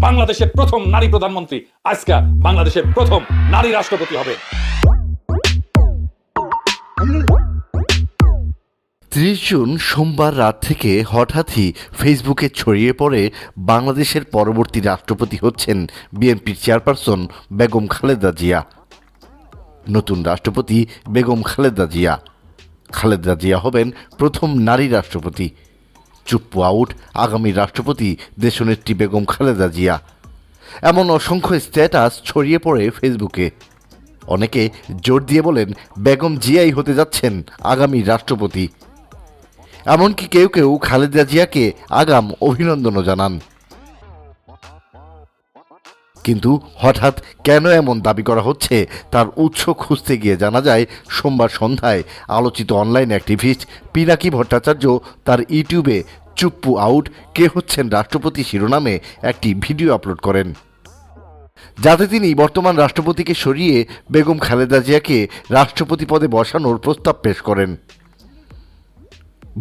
বাংলাদেশের প্রথম নারী প্রধানমন্ত্রী। আজকে বাংলাদেশের প্রথম নারী রাষ্ট্রপতি হবে। ত্রিশ জুন সোমবার রাত থেকে হঠাৎই ফেসবুকে ছড়িয়ে পড়ে বাংলাদেশের পরবর্তী রাষ্ট্রপতি হচ্ছেন বিএনপির চেয়ারপারসন বেগম খালেদা জিয়া। নতুন রাষ্ট্রপতি বেগম খালেদা জিয়া। খালেদা জিয়া হবেন প্রথম নারী রাষ্ট্রপতি। চুপ্পু আউট আগামী রাষ্ট্রপতি দেশনেত্রী বেগম খালেদা জিয়া। এমন অসংখ্য স্ট্যাটাস ছড়িয়ে পড়ে ফেসবুকে। অনেকে জোর দিয়ে বলেন, বেগম জিয়াই হতে যাচ্ছেন আগামী রাষ্ট্রপতি। এমনকি কেউ কেউ খালেদা জিয়াকে আগাম অভিনন্দনও জানান। কিন্তু হঠাৎ কেন এমন দাবি করা হচ্ছে? তার উৎস খুঁজতে গিয়ে জানা যায়, সোমবার সন্ধ্যায় আলোচিত অনলাইন অ্যাক্টিভিস্ট পিনাকি ভট্টাচার্য তার ইউটিউবে চুপ্পু আউট, কে হচ্ছেন রাষ্ট্রপতি শিরোনামে একটি ভিডিও আপলোড করেন। যাতে তিনি বর্তমান রাষ্ট্রপতিকে সরিয়ে বেগম খালেদা জিয়াকে রাষ্ট্রপতি পদে বসানোর প্রস্তাব পেশ করেন।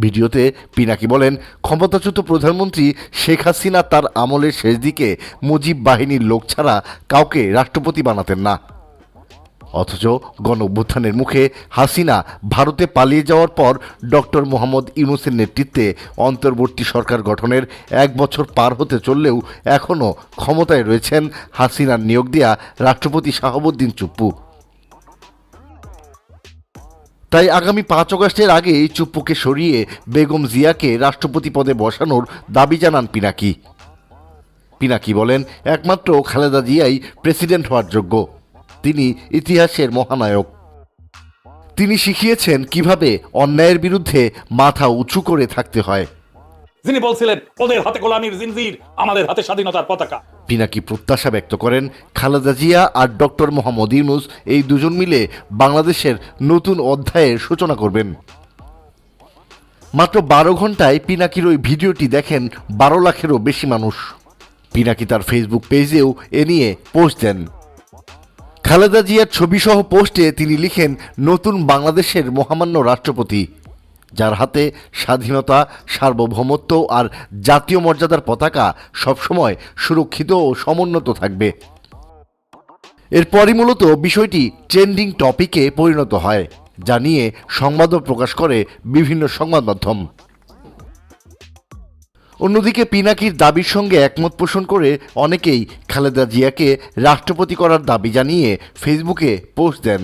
ভিডিওতে পিনাকি বলেন, ক্ষমতাচ্যুত প্রধানমন্ত্রী শেখ হাসিনা তার আমলের শেষ দিকে মুজিব বাহিনীর লোক ছাড়া কাউকে রাষ্ট্রপতি বানাতেন না। অথচ গণ অভ্যুত্থানের মুখে হাসিনা ভারতে পালিয়ে যাওয়ার পর ডক্টর মোহাম্মদ ইউনুসের নেতৃত্বে অন্তর্বর্তী সরকার গঠনের এক বছর পার হতে চললেও এখনও ক্ষমতায় রয়েছেন হাসিনার নিয়োগ দেয়া রাষ্ট্রপতি শাহাবুদ্দিন চুপ্পু। তাই আগামী পাঁচ অগস্টের আগে চুপ্পুকে সরিয়ে বেগম জিয়াকে রাষ্ট্রপতি পদে বসানোর দাবি জানান পিনাকি। পিনাকি বলেন, একমাত্র খালেদা জিয়াই প্রেসিডেন্ট হওয়ার যোগ্য। তিনি ইতিহাসের মহানায়ক। তিনি শিখিয়েছেন কীভাবে অন্যায়ের বিরুদ্ধে মাথা উঁচু করে থাকতে হয়। যিনি বলছিলেন, ওদের হাতে গোলামির জিনজির, আমাদের হাতে স্বাধীনতার পতাকা। পিনাকি প্রত্যাশা ব্যক্ত করেন খালেদা জিয়া আর ডক্টর মোহাম্মদ ইউনুস। এই দুজন মিলে বাংলাদেশের নতুন অধ্যায়ের সূচনা করবেন। মাত্র বারো ঘন্টায় পিনাকির ওই ভিডিওটি দেখেন বারো লাখেরও বেশি মানুষ। পিনাকি তার ফেসবুক পেজেও এ নিয়ে পোস্ট দেন। খালেদা জিয়ার ছবিসহ পোস্টে তিনি লিখেন, নতুন বাংলাদেশের মহামান্য রাষ্ট্রপতি। যার হাতে স্বাধীনতা, সার্বভৌমত্ব আর জাতীয় মর্যাদার পতাকা সবসময় সুরক্ষিত ও সমুন্নত থাকবে। এরপরই মূলত বিষয়টি ট্রেন্ডিং টপিকে পরিণত হয়, যা নিয়ে সংবাদও প্রকাশ করে বিভিন্ন সংবাদ মাধ্যম। অন্যদিকে পিনাকির দাবির সঙ্গে একমত পোষণ করে অনেকেই খালেদা জিয়াকে রাষ্ট্রপতি করার দাবি জানিয়ে ফেসবুকে পোস্ট দেন।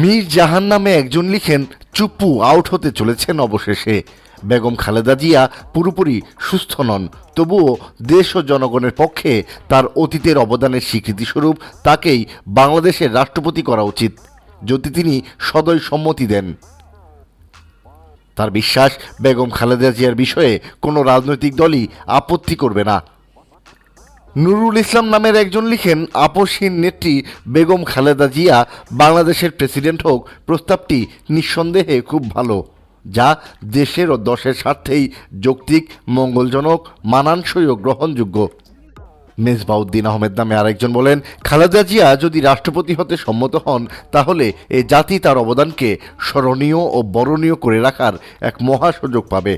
মীর জাহান নামে একজন লিখেন চুপ্পু আউট হতে চলেছেন অবশেষে। বেগম খালেদা জিয়া পুরোপুরি সুস্থ নন, তবুও দেশ ও জনগণের পক্ষে তার অতীতের অবদানের স্বীকৃতিস্বরূপ তাকেই বাংলাদেশের রাষ্ট্রপতি করা উচিত, যদি তিনি সদয় সম্মতি দেন। তার বিশ্বাস, বেগম খালেদা জিয়ার বিষয়ে কোনো রাজনৈতিক দলই আপত্তি করবে না। নুরুল ইসলাম নামের একজন লিখেন, আপসহীন নেত্রী বেগম খালেদা জিয়া বাংলাদেশের প্রেসিডেন্ট হোক, প্রস্তাবটি নিঃসন্দেহে খুব ভালো, যা দেশের ও দশের স্বার্থেই যৌক্তিক, মঙ্গলজনক, মানানসই ও গ্রহণযোগ্য। মেজবাউদ্দিন আহমেদ নামে আরেকজন বলেন, খালেদা জিয়া যদি রাষ্ট্রপতি হতে সম্মত হন, তাহলে এ জাতি তার অবদানকে স্মরণীয় ও বরণীয় করে রাখার এক মহা সুযোগ পাবে।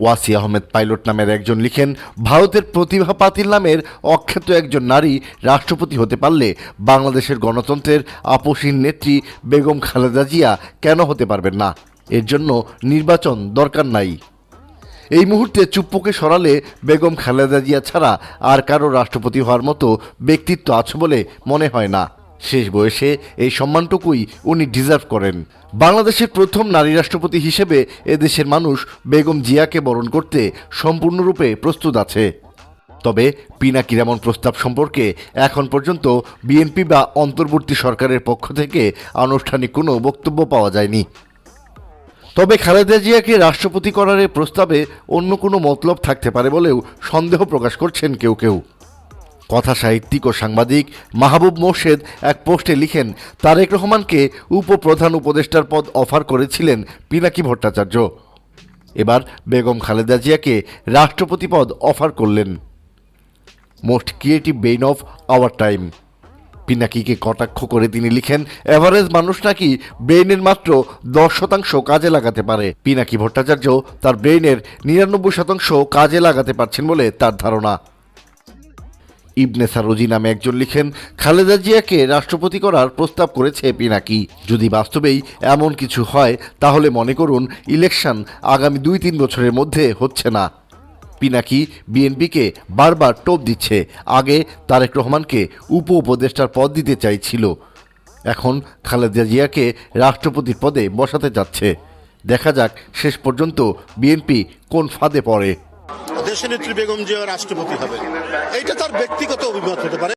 ওয়াসি আহমেদ পাইলট নামের একজন লিখেন, ভারতের প্রতিভা পাতিল নামের অখ্যাত একজন নারী রাষ্ট্রপতি হতে পারলে বাংলাদেশের গণতন্ত্রের আপসীন নেত্রী বেগম খালেদা জিয়া কেন হতে পারবেন না? এর জন্য নির্বাচন দরকার নাই। এই মুহূর্তে চুপ্পুকে সরালে বেগম খালেদা জিয়া ছাড়া আর কারও রাষ্ট্রপতি হওয়ার মতো ব্যক্তিত্ব আছে বলে মনে হয় না। শেষ বয়সে এই সম্মানটুকুই উনি ডিজার্ভ করেন। বাংলাদেশের প্রথম নারী রাষ্ট্রপতি হিসেবে এদেশের মানুষ বেগম জিয়াকে বরণ করতে সম্পূর্ণরূপে প্রস্তুত আছে। তবে পিনাকির এমন প্রস্তাব সম্পর্কে এখন পর্যন্ত বিএনপি বা অন্তর্বর্তী সরকারের পক্ষ থেকে আনুষ্ঠানিক কোনো বক্তব্য পাওয়া যায়নি। তবে খালেদা জিয়াকে রাষ্ট্রপতি করার প্রস্তাবে অন্য কোনো মতলব থাকতে পারে বলেও সন্দেহ প্রকাশ করছেন কেউ কেউ। কথা সাহিত্যিক ও সাংবাদিক মাহবুব মোর্শেদ এক পোস্টে লিখেন, তারেক রহমানকে উপপ্রধান উপদেষ্টার পদ অফার করেছিলেন পিনাকি ভট্টাচার্য। এবার বেগম খালেদা জিয়াকে রাষ্ট্রপতি পদ অফার করলেন। Most creative bane of our time. পিনাকিকে কটাক্ষ করে তিনি লিখেন, এভারেজ মানুষ নাকি ব্রেইনের মাত্র দশ শতাংশ কাজে লাগাতে পারে। পিনাকি ভট্টাচার্য তার ব্রেইনের নিরানব্বই শতাংশ কাজে লাগাতে পারছেন বলে তার ধারণা। ইবনে সারোজি নামে একজন লিখেন, খালেদা জিয়াকে রাষ্ট্রপতি করার প্রস্তাব করেছে পিনাকি যদি বাস্তবেই এমন কিছু হয়, তাহলে মনে করুন, ইলেকশন আগামী দুই তিন বছরের মধ্যে হচ্ছে না। পিনাকি বিএনপিকে বারবার টোপ দিচ্ছে। আগে তারেক রহমানকে উপ উপদেষ্টার পদ দিতে চাইছিল। এখন খালেদা জিয়াকে রাষ্ট্রপতির পদে বসাতে যাচ্ছে। দেখা যাক শেষ পর্যন্ত বিএনপি কোন ফাঁদে পড়ে। দেশনেত্রী বেগম জিয়া রাষ্ট্রপতি হবে এইটা তার ব্যক্তিগত অভিমত হতে পারে।